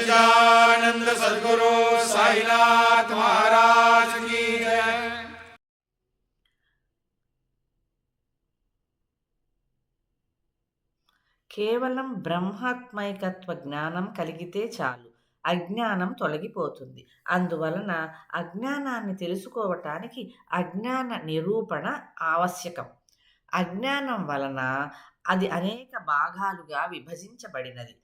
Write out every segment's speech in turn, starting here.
सच्चिदानंद सदगुरु साईनाथ महाराज की जय కేవలం బ్రహ్మాత్మైకత్వ జ్ఞానం కలిగితే చాలు అజ్ఞానం తొలగిపోతుంది అందువలన అజ్ఞానాన్ని తెలుసుకోవటానికి అజ్ఞాన నిరూపణ ఆవశ్యకం అజ్ఞానం వలన అది అనేక భాగాలుగా విభజించబడినది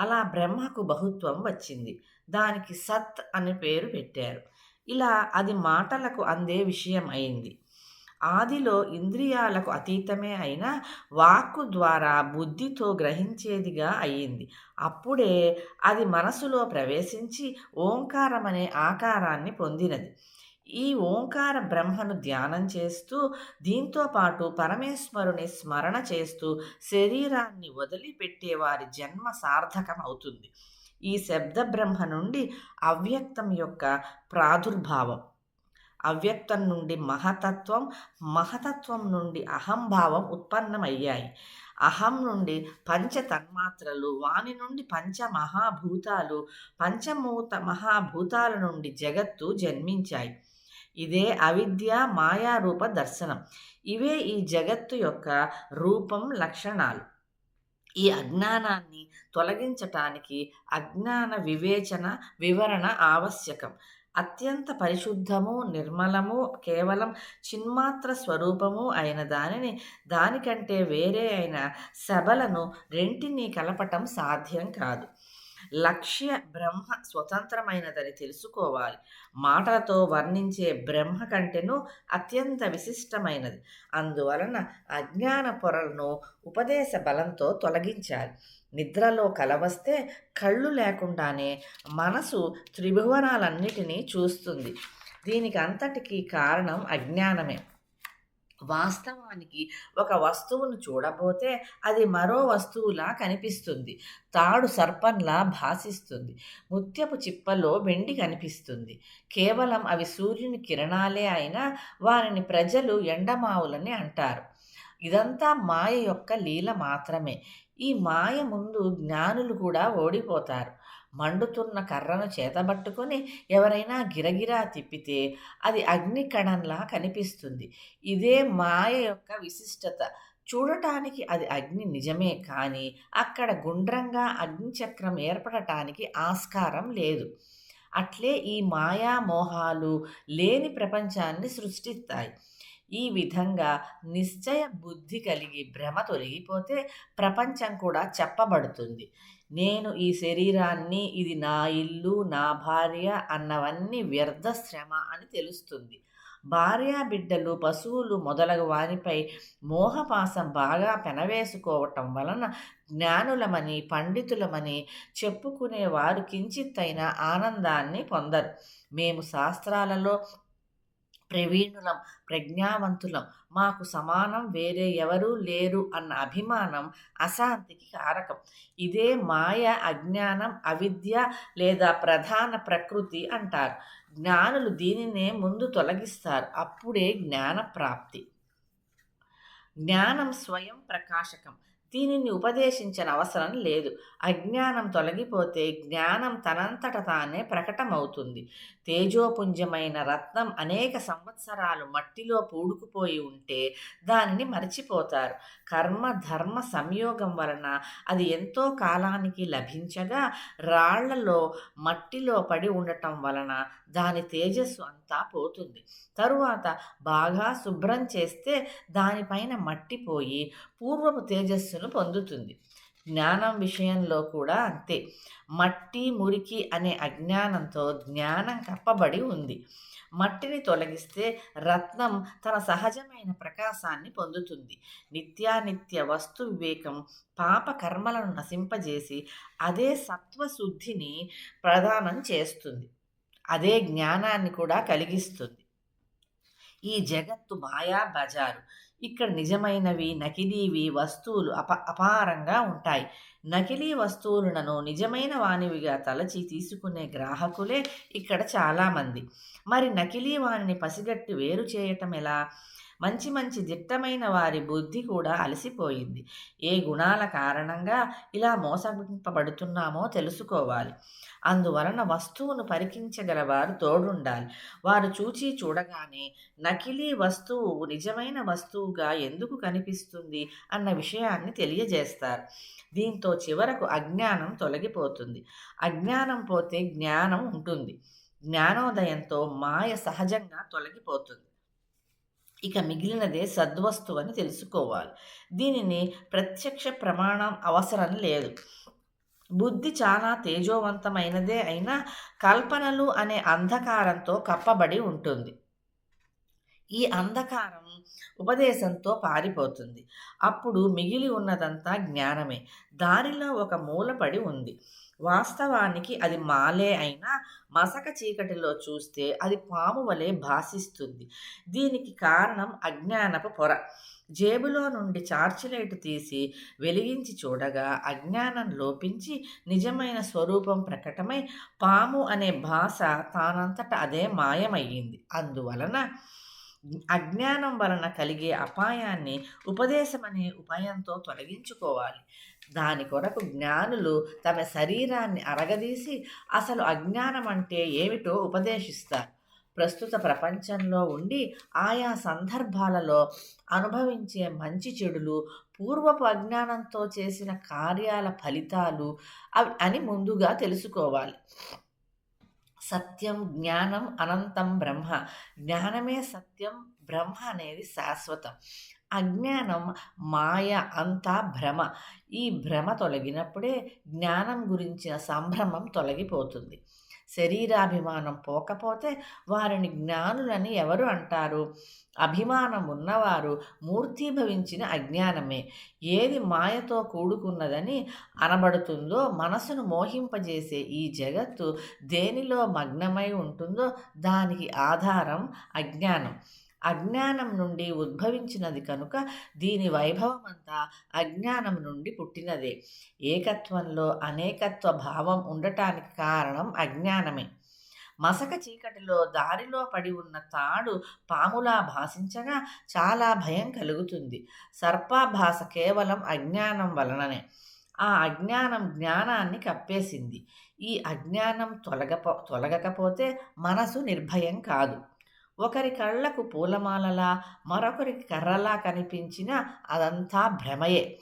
అలా బ్రహ్మకు బహుత్వం వచ్చింది. దానికి సత్ అని పేరు పెట్టారు. ఇలా అది మాటలకు అందే విషయం అయింది. ఆదిలో ఇంద్రియాలకు అతీతమే అయినా వాక్కు ద్వారా బుద్ధితో గ్రహించేదిగా అయ్యింది. అప్పుడే అది మనసులో ప్రవేశించి ఓంకారం అనే ఆకారాన్ని పొందినది. ఈ ఓంకార బ్రహ్మను ధ్యానం చేస్తూ దీంతో పాటు పరమేశ్వరుని స్మరణ చేస్తూ శరీరాన్ని వదిలిపెట్టే వారి జన్మ సార్థకమవుతుంది. ఈ శబ్ద బ్రహ్మ నుండి అవ్యక్తం యొక్క ప్రాదుర్భావం అవ్యక్తం నుండి మహతత్వం మహతత్వం నుండి అహంభావం ఉత్పన్నమయ్యాయి. అహం నుండి పంచ తన్మాత్రలు వాని నుండి పంచ మహాభూతాలు పంచమూత మహాభూతాల నుండి జగత్తు జన్మించాయి. ఇదే అవిద్య మాయారూప దర్శనం. ఇవే ఈ జగత్తు యొక్క రూపం లక్షణాలు. ఈ అజ్ఞానాన్ని తొలగించటానికి అజ్ఞాన వివేచన వివరణ ఆవశ్యకం. అత్యంత పరిశుద్ధము నిర్మలము కేవలం చిన్మాత్ర స్వరూపము అయిన దానిని దానికంటే వేరే అయిన సభలను రెంటిని కలపటం సాధ్యం కాదు. లక్ష్య బ్రహ్మ స్వతంత్రమైనదని తెలుసుకోవాలి. మాటలతో వర్ణించే బ్రహ్మ కంటేను అత్యంత విశిష్టమైనది. అందువలన అజ్ఞాన పొరలను ఉపదేశ బలంతో తొలగించాలి. నిద్రలో కలవస్తే కళ్ళు లేకుండానే మనసు త్రిభువనాలన్నిటినీ చూస్తుంది. దీనికి అంతటికీ కారణం అజ్ఞానమే. వాస్తవానికి ఒక వస్తువును చూడబోతే అది మరో వస్తువులా కనిపిస్తుంది. తాడు సర్పంలా భాసిస్తుంది. ముత్యపు చిప్పలో వెండి కనిపిస్తుంది. కేవలం అవి సూర్యుని కిరణాలే అయినా వారిని ప్రజలు ఎండమావులని అంటారు. ఇదంతా మాయ యొక్క లీల మాత్రమే. ఈ మాయ ముందు జ్ఞానులు కూడా ఓడిపోతారు. మండుతున్న కర్రను చేతబట్టుకొని ఎవరైనా గిరగిరా తిప్పితే అది అగ్ని కణంలా కనిపిస్తుంది. ఇదే మాయ యొక్క విశిష్టత. చూడటానికి అది అగ్ని నిజమే కానీ అక్కడ గుండ్రంగా అగ్నిచక్రం ఏర్పడటానికి ఆస్కారం లేదు. అట్లే ఈ మాయా మోహాలు లేని ప్రపంచాన్ని సృష్టిస్తాయి. ఈ విధంగా నిశ్చయ బుద్ధి కలిగి భ్రమ తొలగిపోతే ప్రపంచం కూడా చెప్పబడుతుంది. నేను ఈ శరీరాన్ని ఇది నా ఇల్లు నా భార్య అన్నవన్నీ వ్యర్థ శ్రమ అని తెలుస్తుంది. భార్య బిడ్డలు పశువులు మొదలగు వారిపై మోహపాసం బాగా పెనవేసుకోవటం వలన జ్ఞానులమని పండితులమని చెప్పుకునే వారు కించిత్తైన ఆనందాన్ని పొందరు. మేము శాస్త్రాలలో ప్రవీణులం ప్రజ్ఞావంతులం. మాకు సమానం వేరే ఎవరూ లేరు అన్న అభిమానం అశాంతికి కారకం. ఇదే మాయ అజ్ఞానం అవిద్య లేదా ప్రధాన ప్రకృతి అంటారు. జ్ఞానులు దీనినే ముందు తొలగిస్తారు. అప్పుడే జ్ఞాన ప్రాప్తి. జ్ఞానం స్వయం ప్రకాశకం. దీనిని ఉపదేశించిన అవసరం లేదు. అజ్ఞానం తొలగిపోతే జ్ఞానం తనంతట తానే ప్రకటమవుతుంది. తేజోపుంజమైన రత్నం అనేక సంవత్సరాలు మట్టిలో పూడుకుపోయి ఉంటే దానిని మర్చిపోతారు. కర్మ ధర్మ సంయోగం వలన అది ఎంతో కాలానికి లభించగా రాళ్ళలో మట్టిలో పడి ఉండటం వలన దాని తేజస్సు అంతా పోతుంది. తరువాత బాగా శుభ్రం చేస్తే దానిపైన మట్టిపోయి పూర్వపు తేజస్సును పొందుతుంది. జ్ఞానం విషయంలో కూడా అంతే. మట్టి మురికి అనే అజ్ఞానంతో జ్ఞానం కప్పబడి ఉంది. మట్టిని తొలగిస్తే రత్నం తన సహజమైన ప్రకాశాన్ని పొందుతుంది. నిత్యానిత్య వస్తు వివేకం పాప కర్మలను నశింపజేసి అదే సత్వశుద్ధిని ప్రదానం చేస్తుంది. అదే జ్ఞానాన్ని కూడా కలిగిస్తుంది. ఈ జగత్తు మాయా బజారు. ఇక్కడ నిజమైనవి నకిలీవి వస్తువులు అప అపారంగా ఉంటాయి. నకిలీ వస్తువులను నిజమైన వానివిగా తలచి తీసుకునే గ్రాహకులే ఇక్కడ చాలామంది. మరి నకిలీ వానిని పసిగట్టి వేరు చేయటం ఎలా? మంచి మంచి దిట్టమైన వారి బుద్ధి కూడా అలసిపోయింది. ఏ గుణాల కారణంగా ఇలా మోసగింపబడుతున్నామో తెలుసుకోవాలి. అందువలన వస్తువును పరికించగలవారు తోడుండాలి. వారు చూచి చూడగానే నకిలీ వస్తువు నిజమైన వస్తువుగా ఎందుకు కనిపిస్తుంది అన్న విషయాన్ని తెలియజేస్తారు. దీంతో చివరకు అజ్ఞానం తొలగిపోతుంది. అజ్ఞానం పోతే జ్ఞానం ఉంటుంది. జ్ఞానోదయంతో మాయ సహజంగా తొలగిపోతుంది. ఇక మిగిలినదే సద్వస్తు అని తెలుసుకోవాలి. దీనిని ప్రత్యక్ష ప్రమాణం అవసరం లేదు. బుద్ధి చాలా తేజోవంతమైనదే అయినా కల్పనలు అనే అంధకారంతో కప్పబడి ఉంటుంది. ఈ అంధకారం ఉపదేశంతో పారిపోతుంది. అప్పుడు మిగిలి ఉన్నదంతా జ్ఞానమే. దారిలో ఒక మూలపడి ఉంది. వాస్తవానికి అది మాలే అయినా మసక చీకటిలో చూస్తే అది పాము వలె భాసిస్తుంది. దీనికి కారణం అజ్ఞానపు పొర. జేబులో నుండి చార్చిలైట్ తీసి వెలిగించి చూడగా అజ్ఞానం లోపించి నిజమైన స్వరూపం ప్రకటమై పాము అనే భాష తానంతట అదే మాయమయ్యింది. అందువలన అజ్ఞానం వలన కలిగే అపాయాన్ని ఉపదేశం అనే ఉపాయంతో తొలగించుకోవాలి. దాని కొరకు జ్ఞానులు తమ శరీరాన్ని అరగదీసి అసలు అజ్ఞానం అంటే ఏమిటో ఉపదేశిస్తారు. ప్రస్తుత ప్రపంచంలో ఉండి ఆయా సందర్భాలలో అనుభవించే మంచి చెడులు పూర్వపు అజ్ఞానంతో చేసిన కార్యాల ఫలితాలు అవి అని ముందుగా తెలుసుకోవాలి. సత్యం జ్ఞానం అనంతం బ్రహ్మ. జ్ఞానమే సత్యం బ్రహ్మ అనేది శాశ్వతం. అజ్ఞానం మాయ అంతా భ్రమ. ఈ భ్రమ తొలగినప్పుడే జ్ఞానం గురించిన సంభ్రమం తొలగిపోతుంది. శరీరాభిమానం పోకపోతే వారిని జ్ఞానులని ఎవరు అంటారు? అభిమానం ఉన్నవారు మూర్తీభవించిన అజ్ఞానమే. ఏది మాయతో కూడుకున్నదని అనబడుతుందో మనసును మోహింపజేసే ఈ జగత్తు దేనిలో మగ్నమై ఉంటుందో దానికి ఆధారం అజ్ఞానం. అజ్ఞానం నుండి ఉద్భవించినది కనుక దీని వైభవమంతా అజ్ఞానం నుండి పుట్టినదే. ఏకత్వంలో అనేకత్వ భావం ఉండటానికి కారణం అజ్ఞానమే. మసక చీకటిలో దారిలో పడి ఉన్న తాడు పాములా భాషించగా చాలా భయం కలుగుతుంది. సర్పాభాస కేవలం అజ్ఞానం వలననే. ఆ అజ్ఞానం జ్ఞానాన్ని కప్పేసింది. ఈ అజ్ఞానం తొలగపో తొలగకపోతే మనసు నిర్భయం కాదు. ఒకరి కళ్ళకు పూలమాలలా మరొకరికి కర్రలా కనిపించిన అదంతా భ్రమయే.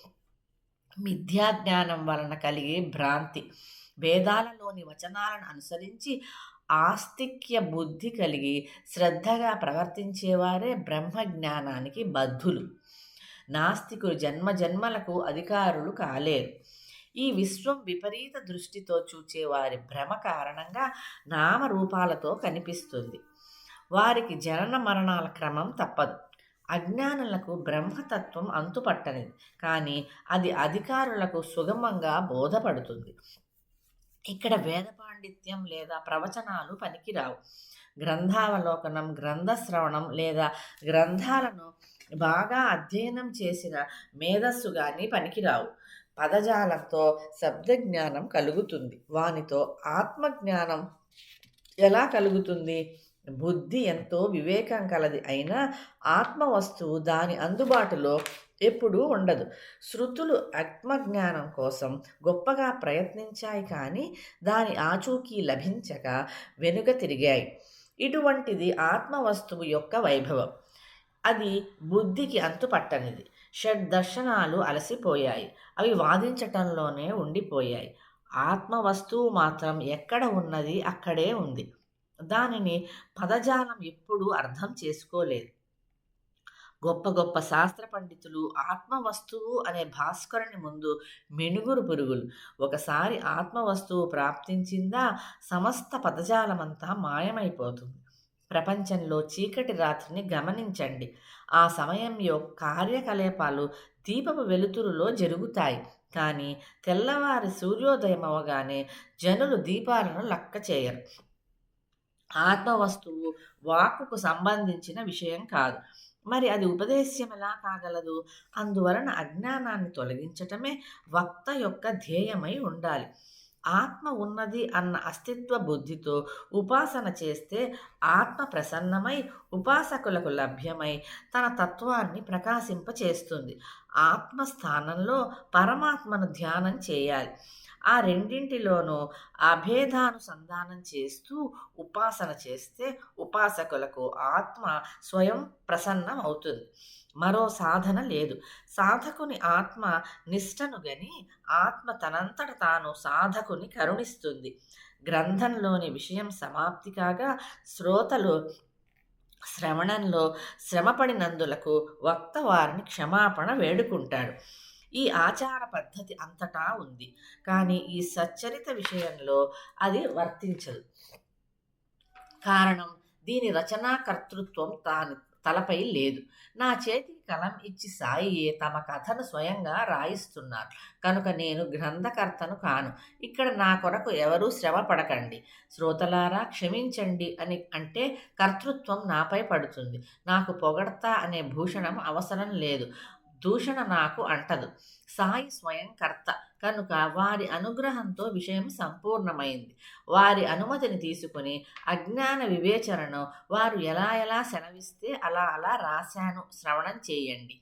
మిథ్యాజ్ఞానం వలన కలిగే భ్రాంతి. వేదాలలోని వచనాలను అనుసరించి ఆస్తిక్య బుద్ధి కలిగి శ్రద్ధగా ప్రవర్తించేవారే బ్రహ్మజ్ఞానానికి బద్ధులు. నాస్తికులు జన్మ జన్మలకు అధికారులు కాలేరు. ఈ విశ్వం విపరీత దృష్టితో చూచేవారి భ్రమ కారణంగా నామరూపాలతో కనిపిస్తుంది. వారికి జనన మరణాల క్రమం తప్పదు. అజ్ఞానులకు బ్రహ్మతత్వం అంతుపట్టనిది కానీ అది అధికారులకు సుగమంగా బోధపడుతుంది. ఇక్కడ వేద పాండిత్యం లేదా ప్రవచనాలు పనికిరావు. గ్రంథావలోకనం గ్రంథశ్రవణం లేదా గ్రంథాలను బాగా అధ్యయనం చేసిన మేధస్సు కానీ పనికిరావు. పదజాలంతో శబ్దజ్ఞానం కలుగుతుంది. వానితో ఆత్మజ్ఞానం ఎలా కలుగుతుంది? బుద్ధి ఎంతో వివేకం కలది. అయినా ఆత్మ వస్తువు దాని అందుబాటులో ఎప్పుడూ ఉండదు. శృతులు ఆత్మజ్ఞానం కోసం గొప్పగా ప్రయత్నించాయి కానీ దాని ఆచూకీ లభించక వెనుక తిరిగాయి. ఇటువంటిది ఆత్మ వస్తువు యొక్క వైభవం. అది బుద్ధికి అంతుపట్టనిది. షడ్ దర్శనాలు అలసిపోయాయి. అవి వాదించటంలోనే ఉండిపోయాయి. ఆత్మ వస్తువు మాత్రం ఎక్కడ ఉన్నది? అక్కడే ఉంది. దానిని పదజాలం ఎప్పుడూ అర్థం చేసుకోలేదు. గొప్ప గొప్ప శాస్త్ర పండితులు ఆత్మవస్తువు అనే భాస్కరుని ముందు మెనుగురు పురుగులు. ఒకసారి ఆత్మవస్తువు ప్రాప్తించిందా సమస్త పదజాలమంతా మాయమైపోతుంది. ప్రపంచంలో చీకటి రాత్రిని గమనించండి. ఆ సమయంలో కార్యకలాపాలు దీపపు వెలుతురులో జరుగుతాయి. కానీ తెల్లవారి సూర్యోదయం అవగానే జనులు దీపాలను లక్క చేయరు ఆత్మ వస్తువు వాక్కుకు సంబంధించిన విషయం కాదు. మరి అది ఉపదేశ్యం ఎలా కాగలదు? అందువలన అజ్ఞానాన్ని తొలగించటమే వక్త యొక్క ధ్యేయమై ఉండాలి. ఆత్మ ఉన్నది అన్న అస్తిత్వ బుద్ధితో ఉపాసన చేస్తే ఆత్మ ప్రసన్నమై ఉపాసకులకు లభ్యమై తన తత్వాన్ని ప్రకాశింపచేస్తుంది. ఆత్మ స్థానంలో పరమాత్మను ధ్యానం చేయాలి. ఆ రెండింటిలోనూ అభేదానుసంధానం చేస్తూ ఉపాసన చేస్తే ఉపాసకులకు ఆత్మ స్వయం ప్రసన్నం అవుతుంది మరో సాధన లేదు. సాధకుని ఆత్మ నిష్టను గని ఆత్మ తనంతట తాను సాధకుని కరుణిస్తుంది. గ్రంథంలోని విషయం సమాప్తి కాగా శ్రోతలు శ్రవణంలో శ్రమపడినందులకు వక్త వారిని క్షమాపణ వేడుకుంటాడు ఈ ఆచార పద్ధతి అంతటా ఉంది. కానీ ఈ సచ్చరిత విషయంలో అది వర్తించదు. కారణం దీని రచనా కర్తృత్వం తాను తలపై లేదు. నా చేతికి కలం ఇచ్చి సాయి తమ కథను స్వయంగా రాయిస్తున్నారు కనుక నేను గ్రంథకర్తను కాను. ఇక్కడ నా కొరకు ఎవరూ శ్రమ పడకండి శ్రోతలారా క్షమించండి అని అంటే కర్తృత్వం నాపై పడుతుంది. నాకు పొగడతా అనే భూషణం అవసరం లేదు. దూషణ నాకు అంటదు. సాయి స్వయం కర్త. కనుక వారి అనుగ్రహంతో విషయం సంపూర్ణమైంది. వారి అనుమతిని తీసుకుని అజ్ఞాన వివేచనను వారు ఎలా ఎలా సెలవిస్తే అలా అలా రాశాను. శ్రవణం చేయండి.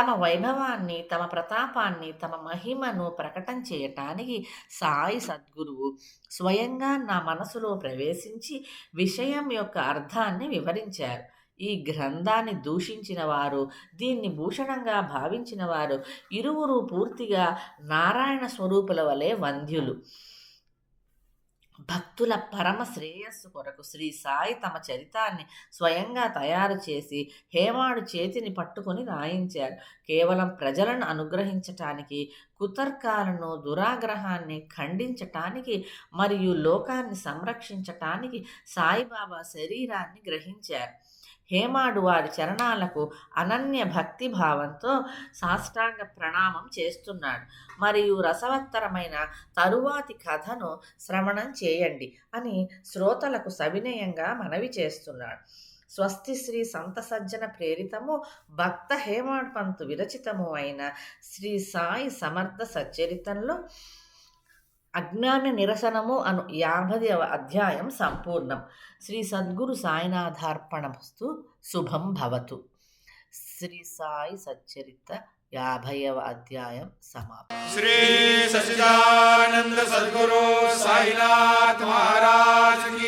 తమ వైభవాన్ని తమ ప్రతాపాన్ని తమ మహిమను ప్రకటన చేయటానికి సాయి సద్గురువు స్వయంగా నా మనసులో ప్రవేశించి విషయం యొక్క అర్థాన్ని వివరించారు. ఈ గ్రంథాన్ని దూషించిన వారు దీన్ని భూషణంగా భావించిన వారు ఇరువురు పూర్తిగా నారాయణ స్వరూపుల వలె వంద్యులు భక్తుల పరమ శ్రేయస్సు కొరకు శ్రీ సాయి తమ చరితాన్ని స్వయంగా తయారు చేసి హేమాడు చేతిని పట్టుకొని రాయించారు. కేవలం ప్రజలను అనుగ్రహించటానికి కుతర్కాలను దురాగ్రహాన్ని ఖండించటానికి మరియు లోకాన్ని సంరక్షించటానికి సాయిబాబా శరీరాన్ని గ్రహించారు. హేమాడు వారి చరణాలకు అనన్య భక్తి భావంతో సాష్టాంగ ప్రణామం చేస్తున్నాడు. మరియు రసవత్తరమైన తరువాతి కథను శ్రవణం చేయండి అని శ్రోతలకు సవినయంగా మనవి చేస్తున్నాడు. స్వస్తి శ్రీ సంత సజ్జన ప్రేరితము భక్త హేమాడ్ పంత్ విరచితము అయిన శ్రీ సాయి సమర్థ సచ్చరితంలో అజ్ఞాన నిరసనము అను యాభైవ అధ్యాయం సంపూర్ణం. శ్రీ సద్గురు సాయినాథార్పణమస్తు. శుభం భవతు. శ్రీ సాయి సచ్చరిత యాభైవ అధ్యాయం సమాప్తం. శ్రీ సచిదానంద సద్గురు సాయినాథ్ మహారాజ్